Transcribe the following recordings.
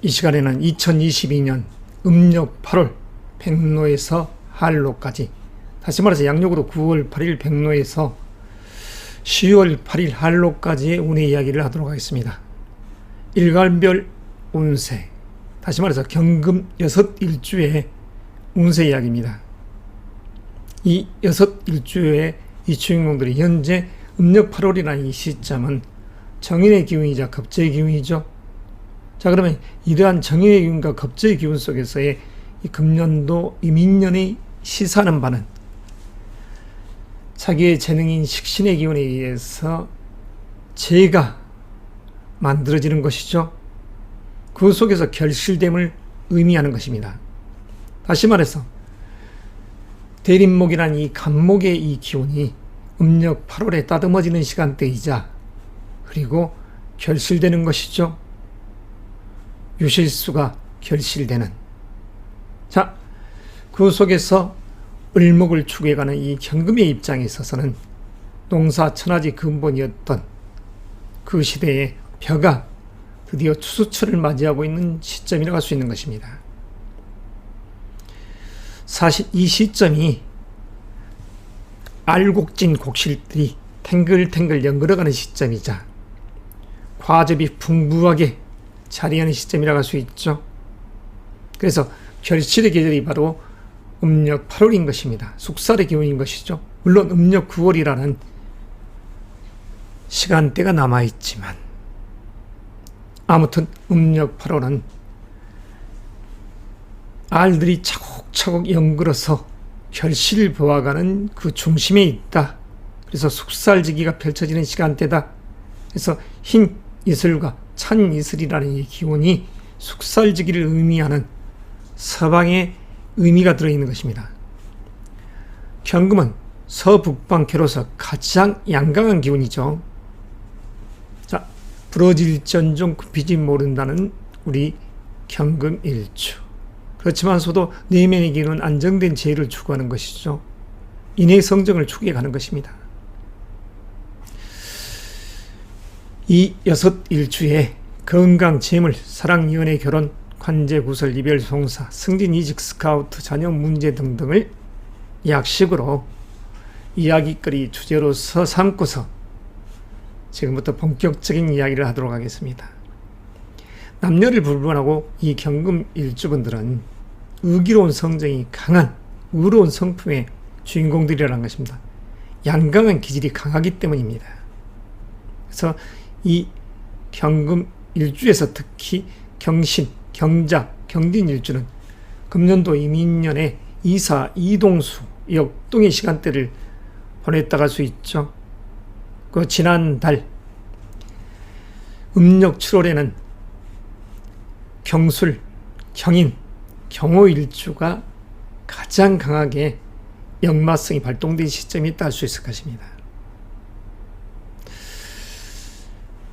이 시간에는 2022년 음력 8월 백로에서 한로까지 다시 말해서 양력으로 9월 8일 백로에서 10월 8일 한로까지의 운의 이야기를 하도록 하겠습니다. 일간별 운세 다시 말해서 경금 여섯 일주의 운세 이야기입니다. 이 여섯 일주의 이 주인공들이 현재 음력 8월이라는 이 시점은 정인의 기운이자 겁재의 기운이죠. 자 그러면 이러한 정인의 기운과 겁재의 기운 속에서의 이 금년도 이민년이 시사하는 바는 자기의 재능인 식신의 기운에 의해서 재가 만들어지는 것이죠. 그 속에서 결실됨을 의미하는 것입니다. 다시 말해서 대림목이란 이 간목의 이 기운이 음력 8월에 따듬어지는 시간대이자 그리고 결실되는 것이죠. 유실수가 결실되는. 자, 그 속에서 을목을 추구해가는 이 경금의 입장에 있어서는 농사 천하지 근본이었던 그 시대의 벼가 드디어 추수철을 맞이하고 있는 시점이라고 할 수 있는 것입니다. 사실 이 시점이 알곡진 곡실들이 탱글탱글 연걸어가는 시점이자 과즙이 풍부하게 자리하는 시점이라고 할 수 있죠. 그래서 결실의 계절이 바로 음력 8월인 것입니다. 숙살의 기운인 것이죠. 물론 음력 9월이라는 시간대가 남아있지만 아무튼 음력 8월은 알들이 차곡차곡 연글어서 결실을 보아가는 그 중심에 있다. 그래서 숙살지기가 펼쳐지는 시간대다. 그래서 흰 이슬과 찬 이슬이라는 이 기운이 숙살지기를 의미하는 서방의 의미가 들어있는 것입니다. 경금은 서북방캐로서 가장 양강한 기운이죠. 자, 부러질 전종 굽히지 모른다는 우리 경금 일주. 그렇지만서도 내면의 기운은 안정된 재를 추구하는 것이죠. 인의 성정을 추구해 가는 것입니다. 이 여섯 일주에 건강, 재물, 사랑, 연애, 결혼, 관제, 구설, 이별, 송사, 승진, 이직, 스카우트, 자녀 문제 등등을 약식으로 이야기거리 주제로서 삼고서 지금부터 본격적인 이야기를 하도록 하겠습니다. 남녀를 불문하고 이 경금 일주분들은 의기로운 성정이 강한 의로운 성품의 주인공들이라는 것입니다. 양강한 기질이 강하기 때문입니다. 그래서 이 경금 일주에서 특히 경신, 경자, 경진 일주는 금년도 이민년에 이사, 이동수, 역동의 시간대를 보냈다 갈 수 있죠. 그 지난달 음력 7월에는 경술, 경인, 경호일주가 가장 강하게 역마성이 발동된 시점이 있다 할 수 있을 것입니다.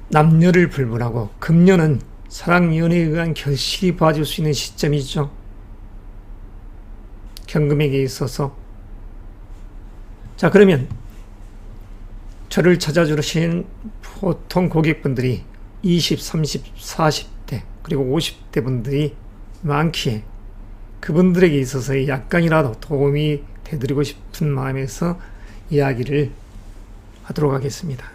남녀를 불문하고 금년은 사랑 연애에 의한 결실이 봐줄 수 있는 시점이죠. 경금에게 있어서 자 그러면 저를 찾아주신 보통 고객분들이 20, 30, 40대 그리고 50대 분들이 많기에 그분들에게 있어서 약간이라도 도움이 되드리고 싶은 마음에서 이야기를 하도록 하겠습니다.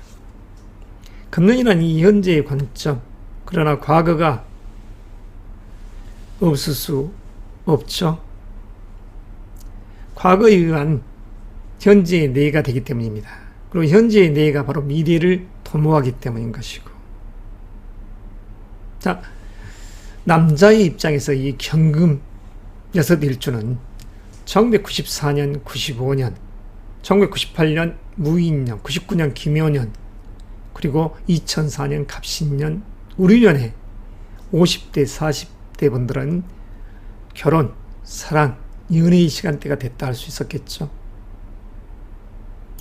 금년이란 이 현재의 관점, 그러나 과거가 없을 수 없죠. 과거에 의한 현재의 내가 되기 때문입니다. 그리고 현재의 내가 바로 미래를 도모하기 때문인 것이고. 자, 남자의 입장에서 이 경금 여섯 일주는 1994년, 95년, 1998년 무인년, 99년 김효년, 그리고 2004년 갑신년, 우리년에 50대, 40대 분들은 결혼, 사랑, 연애의 시간대가 됐다 할 수 있었겠죠.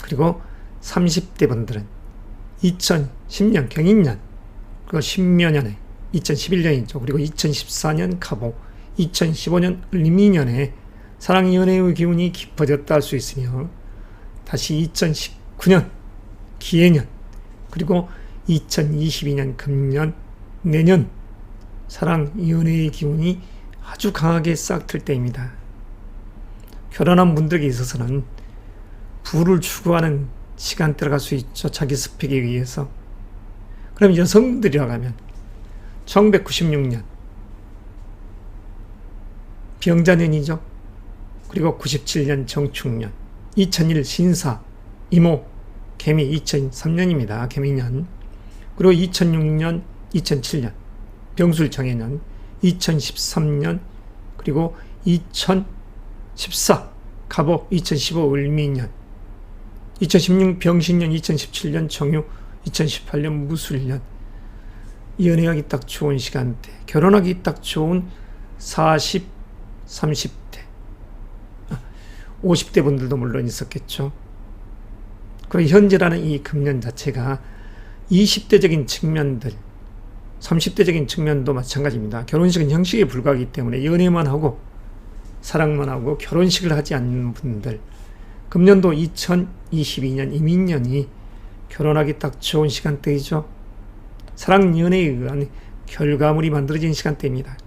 그리고 30대 분들은 2010년 경인년, 그리고 10년에 2011년이죠. 그리고 2014년 가보, 2015년 을미년에 사랑 연애의 기운이 깊어졌다 할 수 있으며 다시 2019년 기해년 그리고 2022년 금년 내년 사랑, 연애의 기운이 아주 강하게 싹 틀 때입니다. 결혼한 분들에게 있어서는 부를 추구하는 시간대가 갈수 있죠. 자기 스펙에 의해서. 그럼 여성분들이라고 하면 1996년 병자년이죠. 그리고 97년 정축년, 2001 신사, 이모, 개미 2003년입니다. 개미년. 그리고 2006년, 2007년 병술 정해년, 2013년 그리고 2014 갑오, 2015 을미년, 2016 병신년, 2017년 정유, 2018년 무술년. 연애하기 딱 좋은 시간대, 결혼하기 딱 좋은 40, 30대, 50대 분들도 물론 있었겠죠. 그리고 현재라는 이 금년 자체가 20대적인 측면들, 30대적인 측면도 마찬가지입니다. 결혼식은 형식에 불과하기 때문에 연애만 하고 사랑만 하고 결혼식을 하지 않는 분들, 금년도 2022년 이민년이 결혼하기 딱 좋은 시간대이죠. 사랑 연애에 의한 결과물이 만들어진 시간대입니다.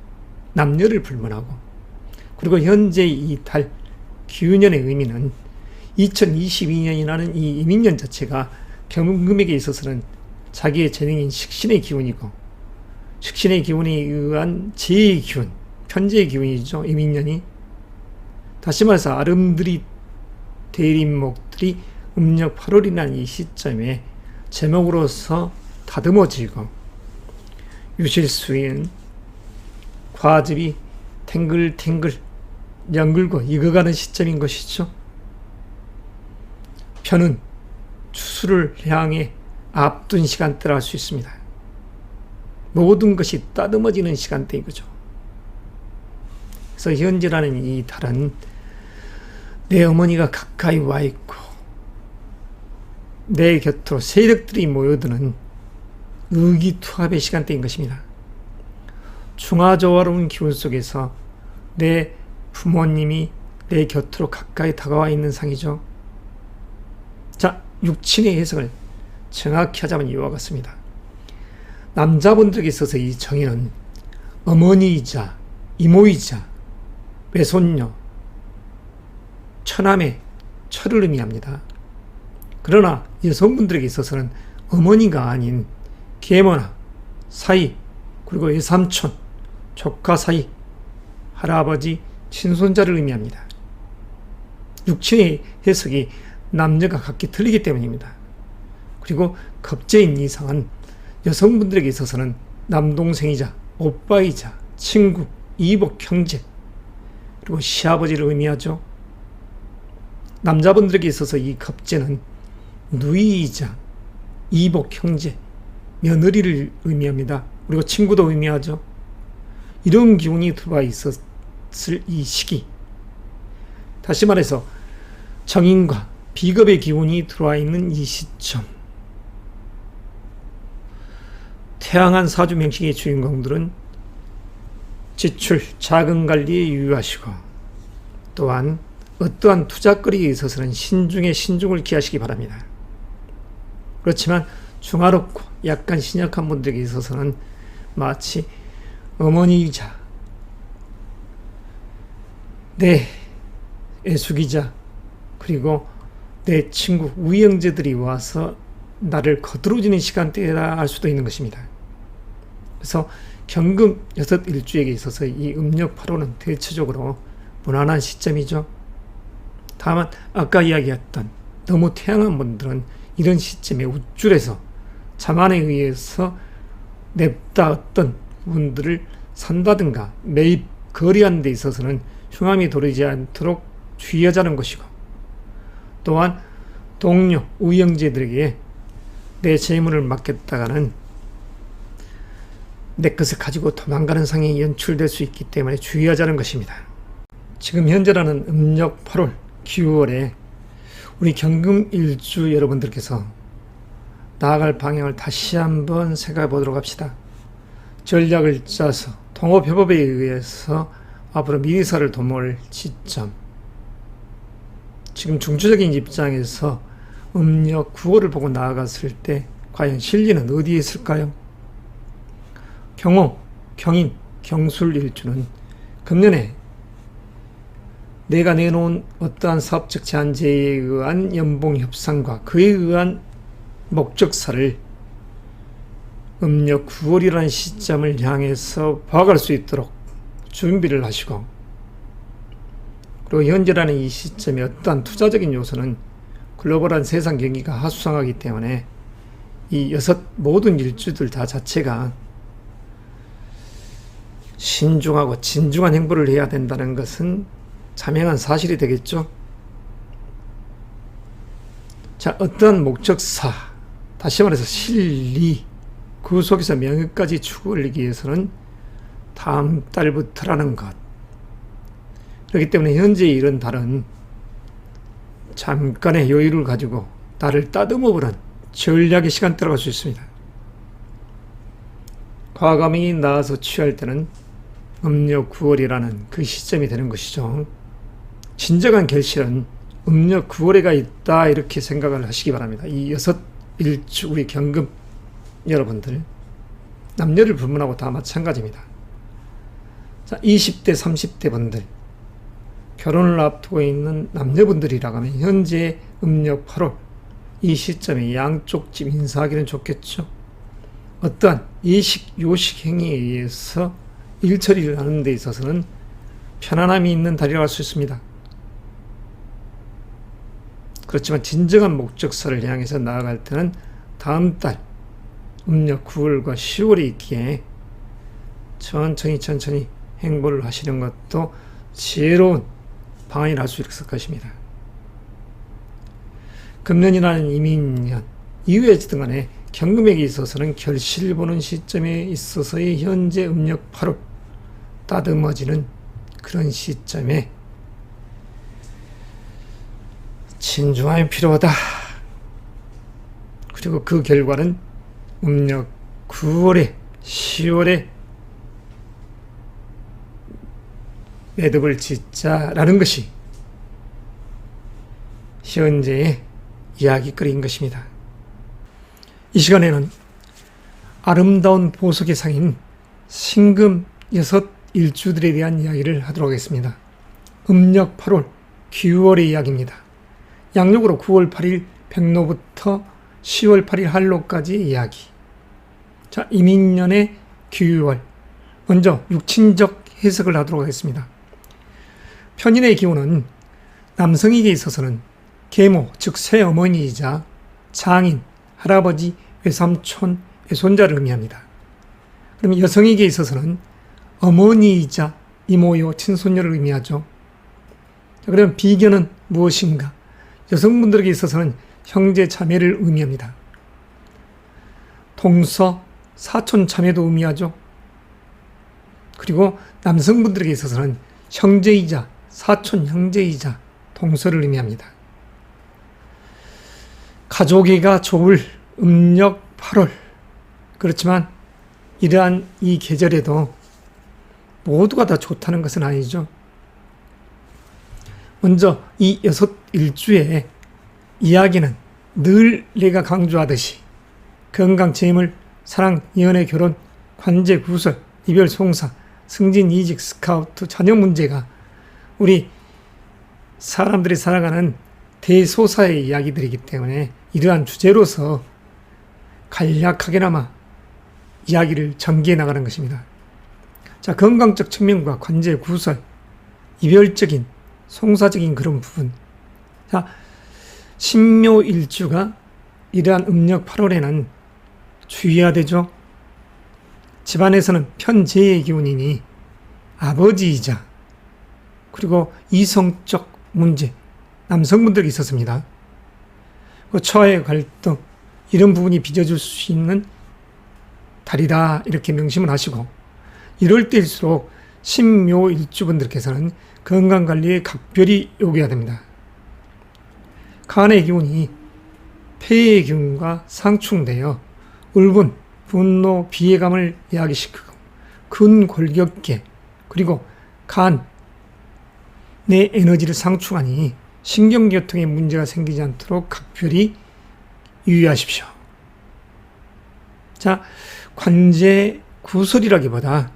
남녀를 불문하고 그리고 현재 이 달 기운년의 의미는 2022년이라는 이 이민년 자체가 경금에게 있어서는 자기의 재능인 식신의 기운이고 식신의 기운에 의한 제의 기운, 편제의 기운이죠. 이민년이 다시 말해서 아름드리 대림목들이 음력 8월이라는 이 시점에 제목으로서 다듬어지고 유실수인 과즙이 탱글탱글 연글고 익어가는 시점인 것이죠. 편은 추수를 향해 앞둔 시간대라 할 수 있습니다. 모든 것이 따듬어지는 시간대인 거죠. 그래서 현재라는 이 달은 내 어머니가 가까이 와 있고 내 곁으로 세력들이 모여드는 의기투합의 시간대인 것입니다. 중화조화로운 기운 속에서 내 부모님이 내 곁으로 가까이 다가와 있는 상이죠. 자, 육친의 해석을 정확히 하자면 이와 같습니다. 남자분들에게 있어서 이 정의는 어머니이자 이모이자 외손녀, 처남의 철을 의미합니다. 그러나 여성분들에게 있어서는 어머니가 아닌 계모나 사이 그리고 외삼촌, 조카 사이, 할아버지, 친손자를 의미합니다. 육친의 해석이 남녀가 각기 틀리기 때문입니다. 그리고 겁제인 이상은 여성분들에게 있어서는 남동생이자 오빠이자 친구, 이복, 형제 그리고 시아버지를 의미하죠. 남자분들에게 있어서 이 겁제는 누이이자 이복, 형제, 며느리를 의미합니다. 그리고 친구도 의미하죠. 이런 기운이 들어와 있었을 이 시기. 다시 말해서 정인과 비겁의 기운이 들어와 있는 이 시점. 태양한 사주 명식의 주인공들은 지출, 자금 관리에 유의하시고 또한 어떠한 투자거리에 있어서는 신중에 신중을 기하시기 바랍니다. 그렇지만 중화롭고 약간 신약한 분들에게 있어서는 마치 어머니이자 내 애숙이자 그리고 내 친구 우형제들이 와서 나를 거들어지는 시간대라 할 수도 있는 것입니다. 그래서 경금 여섯 일주에게 있어서 이 음력 8호는 대체적으로 무난한 시점이죠. 다만 아까 이야기했던 너무 태양한 분들은 이런 시점에 우쭐해서 자만에 의해서 냅다 어떤 분들을 산다든가 매입 거래하는 데 있어서는 흉함이 도르지 않도록 주의하자는 것이고 또한 동료, 우영제들에게 내 재물을 맡겼다가는 내 것을 가지고 도망가는 상황이 연출될 수 있기 때문에 주의하자는 것입니다. 지금 현재라는 음력 8월, 9월에 우리 경금 일주 여러분들께서 나아갈 방향을 다시 한번 생각해 보도록 합시다. 전략을 짜서 통합협업에 의해서 앞으로 미니사를 도모할 지점. 지금 중추적인 입장에서 음력 9월을 보고 나아갔을 때 과연 실리는 어디에 있을까요? 경호, 경인, 경술 일주는 금년에 내가 내놓은 어떠한 사업적 제한제에 의한 연봉 협상과 그에 의한 목적사를 음력 9월이라는 시점을 향해서 봐갈 수 있도록 준비를 하시고 그리고 현재라는 이 시점에 어떠한 투자적인 요소는 글로벌한 세상 경기가 하수상하기 때문에 이 여섯 모든 일주들 다 자체가 신중하고 진중한 행보를 해야 된다는 것은 자명한 사실이 되겠죠. 자, 어떠한 목적사, 다시 말해서 실리, 그 속에서 명예까지 추구하기 위해서는 다음 달부터라는 것. 그렇기 때문에 현재 이런 달은 잠깐의 여유를 가지고 달을 따듬어 보는 전략의 시간대라고 할 수 있습니다. 과감히 나와서 취할 때는 음력 9월이라는 그 시점이 되는 것이죠. 진정한 결실은 음력 9월에가 있다 이렇게 생각을 하시기 바랍니다. 이 여섯 일주 우리 경금 여러분들 남녀를 불문하고 다 마찬가지입니다. 자, 20대 30대 분들 결혼을 앞두고 있는 남녀분들이라고 하면 현재 음력 8월 이 시점에 양쪽 집 인사하기는 좋겠죠. 어떠한 예식 요식 행위에 의해서 일 처리를 하는 데 있어서는 편안함이 있는 달이라고 할 수 있습니다. 그렇지만 진정한 목적사를 향해서 나아갈 때는 다음 달 음력 9월과 10월이 있기에 천천히 천천히 행보를 하시는 것도 지혜로운 방안이라 할수 있을 것입니다. 금년이라는 이민년 이후에 어쨌든 간에 경금액에 있어서는 결실 보는 시점에 있어서의 현재 음력 8월 따듬어지는 그런 시점에 진중함이 필요하다. 그리고 그 결과는 음력 9월에 10월에 매듭을 짓자라는 것이 현재의 이야기거리인 것입니다. 이 시간에는 아름다운 보석의 상인 신금 여섯 일주들에 대한 이야기를 하도록 하겠습니다. 음력 8월, 9월의 이야기입니다. 양력으로 9월 8일 백로부터 10월 8일 한로까지 이야기. 자, 이민년의 9월. 먼저 육친적 해석을 하도록 하겠습니다. 편인의 기호는 남성에게 있어서는 계모, 즉 새어머니이자 장인, 할아버지, 외삼촌, 외손자를 의미합니다. 그럼 여성에게 있어서는 어머니이자 이모요, 친손녀를 의미하죠. 자, 그럼 비견은 무엇인가? 여성분들에게 있어서는 형제 자매를 의미합니다. 동서, 사촌 자매도 의미하죠. 그리고 남성분들에게 있어서는 형제이자 사촌 형제이자 동서를 의미합니다. 가족이가 좋을 음력 8월. 그렇지만 이러한 이 계절에도 모두가 다 좋다는 것은 아니죠. 먼저 이 여섯 일주의 이야기는 늘 내가 강조하듯이 건강, 재물, 사랑, 연애, 결혼, 관제, 구설, 이별, 송사, 승진, 이직, 스카우트, 자녀 문제가 우리 사람들이 살아가는 대소사의 이야기들이기 때문에 이러한 주제로서 간략하게나마 이야기를 전개해 나가는 것입니다. 자, 건강적 측면과 관제 구설, 이별적인, 송사적인 그런 부분. 자, 신묘일주가 이러한 음력 8월에는 주의해야 되죠. 집안에서는 편재의 기운이니 아버지이자 그리고 이성적 문제, 남성분들이 있었습니다. 그 처의 갈등, 이런 부분이 빚어줄 수 있는 달이다, 이렇게 명심을 하시고, 이럴 때일수록 신묘일주분들께서는 건강관리에 각별히 요구해야 됩니다. 간의 기운이 폐의 기운과 상충되어 울분, 분노, 비애감을 야기시키고 근골격계 그리고 간, 내 에너지를 상충하니 신경계통에 문제가 생기지 않도록 각별히 유의하십시오. 자, 관제 구설이라기보다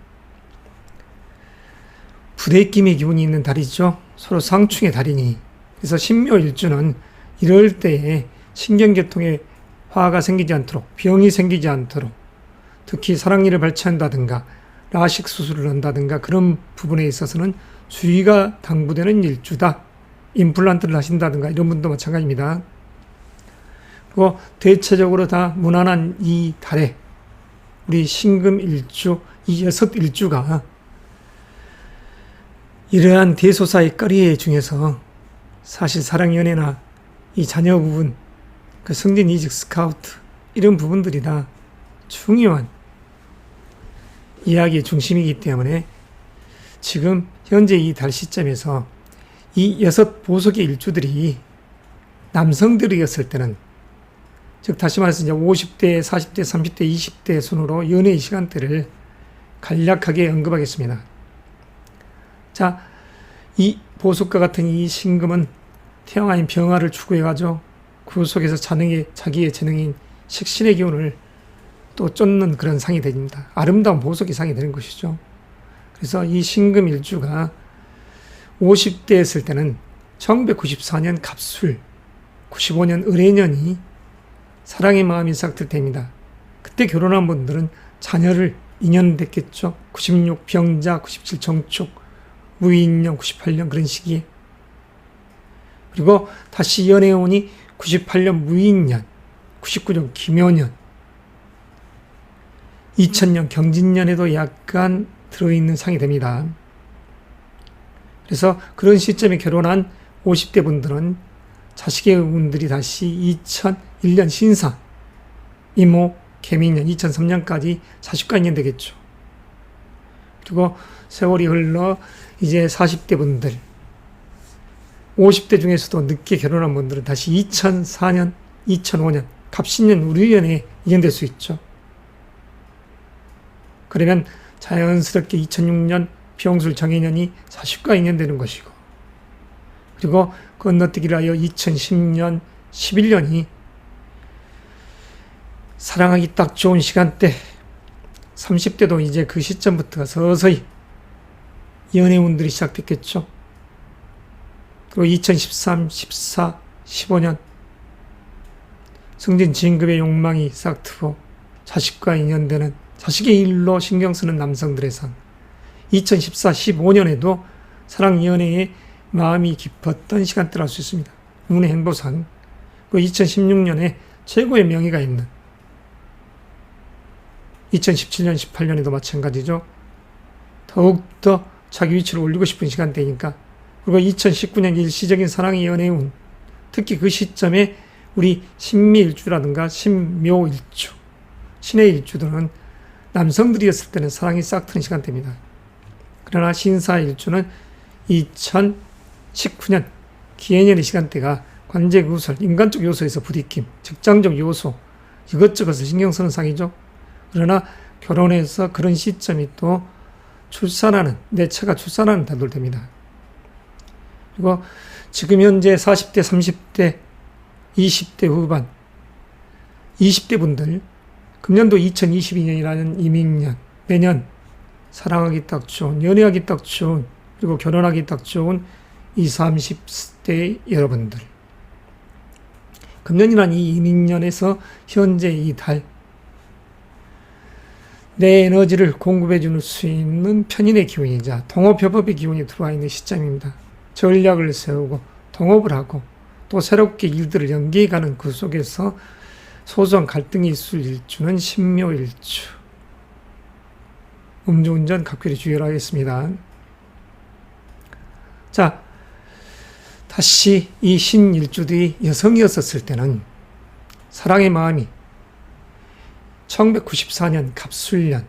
부대낌의 기운이 있는 달이죠. 서로 상충의 달이니. 그래서 신묘일주는 이럴 때에 신경계통에 화가 생기지 않도록 병이 생기지 않도록 특히 사랑니를 발치한다든가 라식 수술을 한다든가 그런 부분에 있어서는 주의가 당부되는 일주다. 임플란트를 하신다든가 이런 분도 마찬가지입니다. 그리고 대체적으로 다 무난한 이 달에 우리 신금 일주, 이 여섯 일주가 이러한 대소사의 거리 중에서 사실 사랑 연애나 이 자녀 부분, 그 승진 이직 스카우트 이런 부분들이 다 중요한 이야기의 중심이기 때문에 지금 현재 이 달 시점에서 이 여섯 보석의 일주들이 남성들이었을 때는 즉 다시 말해서 이제 50대, 40대, 30대, 20대 순으로 연애의 시간대를 간략하게 언급하겠습니다. 자, 이 보석과 같은 이 신금은 태양아인 병화를 추구해가지고 그 속에서 자능의, 자기의 재능인 식신의 기운을 또 쫓는 그런 상이 됩니다. 아름다운 보석이 상이 되는 것이죠. 그래서 이 신금 일주가 50대 했을 때는 1994년 갑술, 95년 을해년이 사랑의 마음이 시작될 때입니다. 그때 결혼한 분들은 자녀를 인연됐겠죠. 96 병자, 97 정축, 무인년 98년 그런 시기에. 그리고 다시 연애운이 98년 무인년, 99년 김효년, 2000년 경진년에도 약간 들어있는 상이 됩니다. 그래서 그런 시점에 결혼한 50대 분들은 자식의 운들이 다시 2001년 신상, 이모, 개미년 2003년까지 자식과 인연 되겠죠. 그리고 세월이 흘러 이제 40대 분들, 50대 중에서도 늦게 결혼한 분들은 다시 2004년, 2005년, 갑신년 우리연에 인연될 수 있죠. 그러면 자연스럽게 2006년 병술 정해년이 40과 인연되는 것이고, 그리고 건너뛰기를 하여 2010년, 11년이 사랑하기 딱 좋은 시간대, 30대도 이제 그 시점부터 서서히 연애운들이 시작됐겠죠. 그리고 2013, 14, 15년 승진 진급의 욕망이 싹 트고 자식과 인연되는 자식의 일로 신경 쓰는 남성들의 상. 2014, 15년에도 사랑 연애에 마음이 깊었던 시간대를 알 수 있습니다. 운의 행보상. 그 2016년에 최고의 명예가 있는 2017년, 18년에도 마찬가지죠. 더욱더 자기 위치를 올리고 싶은 시간대니까. 그리고 2019년 일시적인 사랑의 연애운. 특히 그 시점에 우리 신미일주라든가 신묘일주, 신의 일주들은 남성들이었을 때는 사랑이 싹 트는 시간대입니다. 그러나 신사 일주는 2019년 기해년의 시간대가 관제 구설, 인간적 요소에서 부딪힘, 직장적 요소, 이것저것을 신경 쓰는 상이죠. 그러나 결혼해서 그런 시점이 또 출산하는, 내 차가 출산하는 달도 됩니다. 그리고 지금 현재 40대, 30대, 20대 후반, 20대 분들, 금년도 2022년이라는 이민년, 내년 사랑하기 딱 좋은, 연애하기 딱 좋은, 그리고 결혼하기 딱 좋은 20, 30대 여러분들. 금년이란 이 이민년에서 현재 이 달, 내 에너지를 공급해 줄 수 있는 편인의 기운이자 동업협업의 기운이 들어와 있는 시점입니다. 전략을 세우고 동업을 하고 또 새롭게 일들을 연기해가는 그 속에서 소소한 갈등이 있을 일주는 신묘일주. 음주운전 각별히 주의하겠습니다. 자, 다시 이 신일주들이 여성이었었을 때는 사랑의 마음이 1994년 갑술년,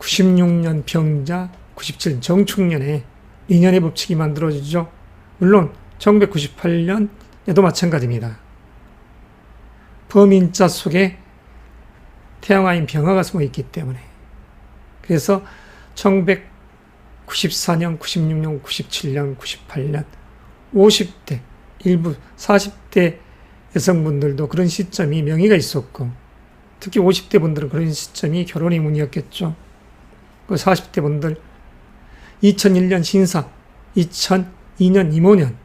96년 병자, 97년 정축년에 인연의 법칙이 만들어지죠. 물론 1998년에도 마찬가지입니다. 범인자 속에 태양화인 병화가 숨어 있기 때문에 그래서 1994년, 96년, 97년, 98년, 50대, 일부 40대 여성분들도 그런 시점이 명의가 있었고 특히 50대 분들은 그런 시점이 결혼의 문이었겠죠. 그 40대 분들 2001년 신사, 2002년 이모년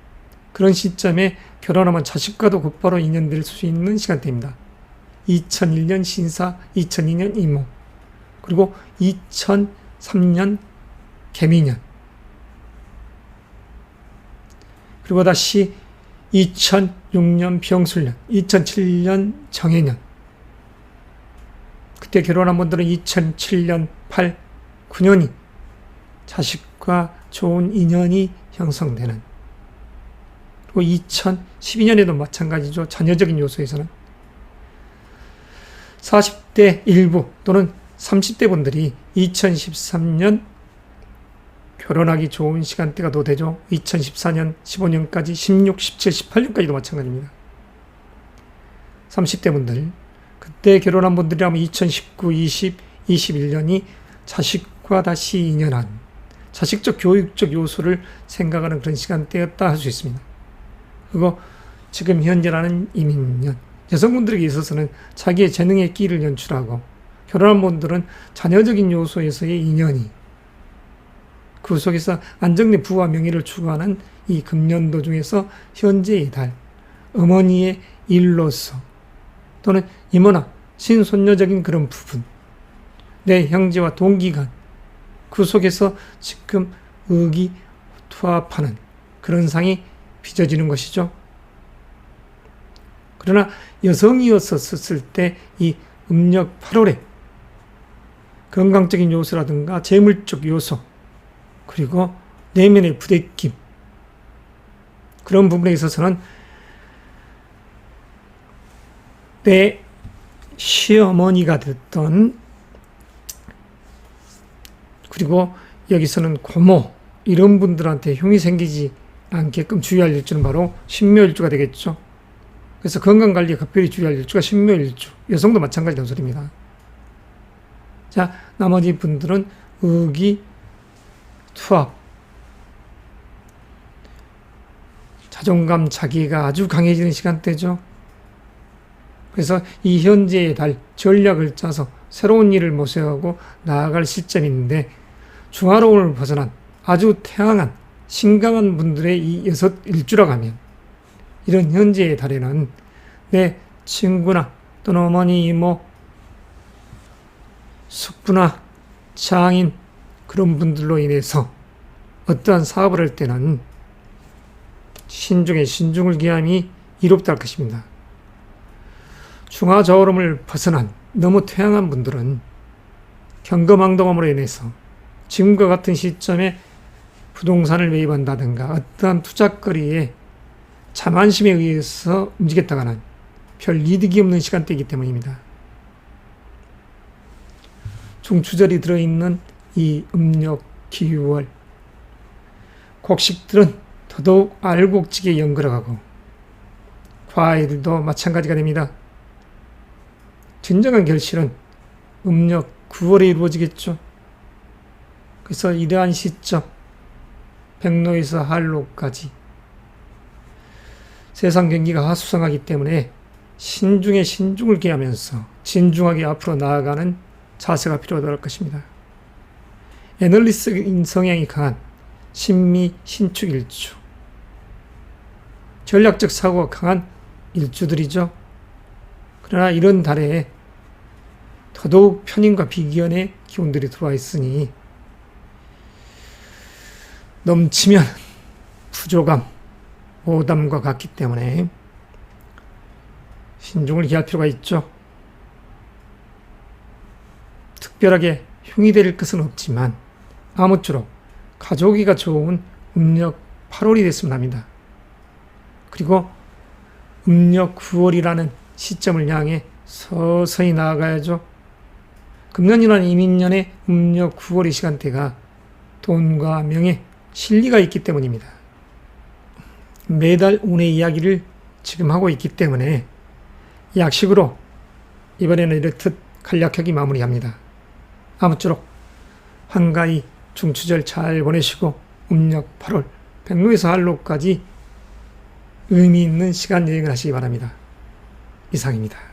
그런 시점에 결혼하면 자식과도 곧바로 인연될 수 있는 시간대입니다. 2001년 신사, 2002년 이모 그리고 2003년 개미년 그리고 다시 2006년 병술년, 2007년 정해년 그때 결혼한 분들은 2007년 8, 9년이 자식과 좋은 인연이 형성되는 그리고 2012년에도 마찬가지죠. 자녀적인 요소에서는 40대 일부 또는 30대 분들이 2013년 결혼하기 좋은 시간대가 더 되죠. 2014년, 15년까지, 16, 17, 18년까지도 마찬가지입니다. 30대 분들, 그때 결혼한 분들이라면 2019, 20, 21년이 자식과 다시 인연한 자식적 교육적 요소를 생각하는 그런 시간대였다 할 수 있습니다. 그리고 지금 현재라는 이민년, 여성분들에게 있어서는 자기의 재능의 끼를 연출하고 결혼한 분들은 자녀적인 요소에서의 인연이 그 속에서 안정된 부와 명예를 추구하는 이 금년도 중에서 현재의 달, 어머니의 일로서 또는 이모나 신손녀적인 그런 부분, 내 형제와 동기간, 그 속에서 지금 의기투합하는 그런 상이 빚어지는 것이죠. 그러나 여성이었었을 때 이 음력 8월에 건강적인 요소라든가 재물적 요소, 그리고 내면의 부대낌, 그런 부분에 있어서는 내 시어머니가 됐던 그리고 여기서는 고모 이런 분들한테 흉이 생기지 않게끔 주의할 일주는 바로 신묘일주가 되겠죠. 그래서 건강관리에 각별히 주의할 일주가 신묘일주. 여성도 마찬가지라는 소리입니다. 자, 나머지 분들은 의기, 투합, 자존감, 자기가 아주 강해지는 시간대죠. 그래서 이 현재의 달 전략을 짜서 새로운 일을 모색하고 나아갈 시점인데 중화로운을 벗어난 아주 태양한 신강한 분들의 이 여섯 일주라고 하면 이런 현재의 달에는 내 친구나 또는 어머니, 이모, 숙부나 장인 그런 분들로 인해서 어떠한 사업을 할 때는 신중에 신중을 기함이 이롭다 할 것입니다. 중화저울음을 벗어난 너무 태양한 분들은 경거망동함으로 인해서 지금과 같은 시점에 부동산을 매입한다든가 어떠한 투자거리에 자만심에 의해서 움직였다가는 별 이득이 없는 시간대이기 때문입니다. 중추절이 들어있는 이 음력 기월 곡식들은 더더욱 알곡지게 연결어가고 과일도 마찬가지가 됩니다. 진정한 결실은 음력 9월에 이루어지겠죠. 그래서 이러한 시점, 백로에서 한로까지 세상 경기가 하수성하기 때문에 신중에 신중을 기하면서 진중하게 앞으로 나아가는 자세가 필요하다고 할 것입니다. 애널리스트인 성향이 강한 신미 신축 일주 전략적 사고가 강한 일주들이죠. 그러나 이런 달에 더더욱 편인과 비견의 기운들이 들어와 있으니 넘치면 부조감, 오담과 같기 때문에 신중을 기할 필요가 있죠. 특별하게 흉이 될 것은 없지만 아무쪼록 가족이가 좋은 음력 8월이 됐으면 합니다. 그리고 음력 9월이라는 시점을 향해 서서히 나아가야죠. 금년이라는 이민년의 음력 9월의 시간대가 돈과 명예, 실리가 있기 때문입니다. 매달 운의 이야기를 지금 하고 있기 때문에 약식으로 이번에는 이렇듯 간략하게 마무리합니다. 아무쪼록 한가히 중추절 잘 보내시고 음력 8월 백로에서 한로까지 의미 있는 시간 여행을 하시기 바랍니다. 이상입니다.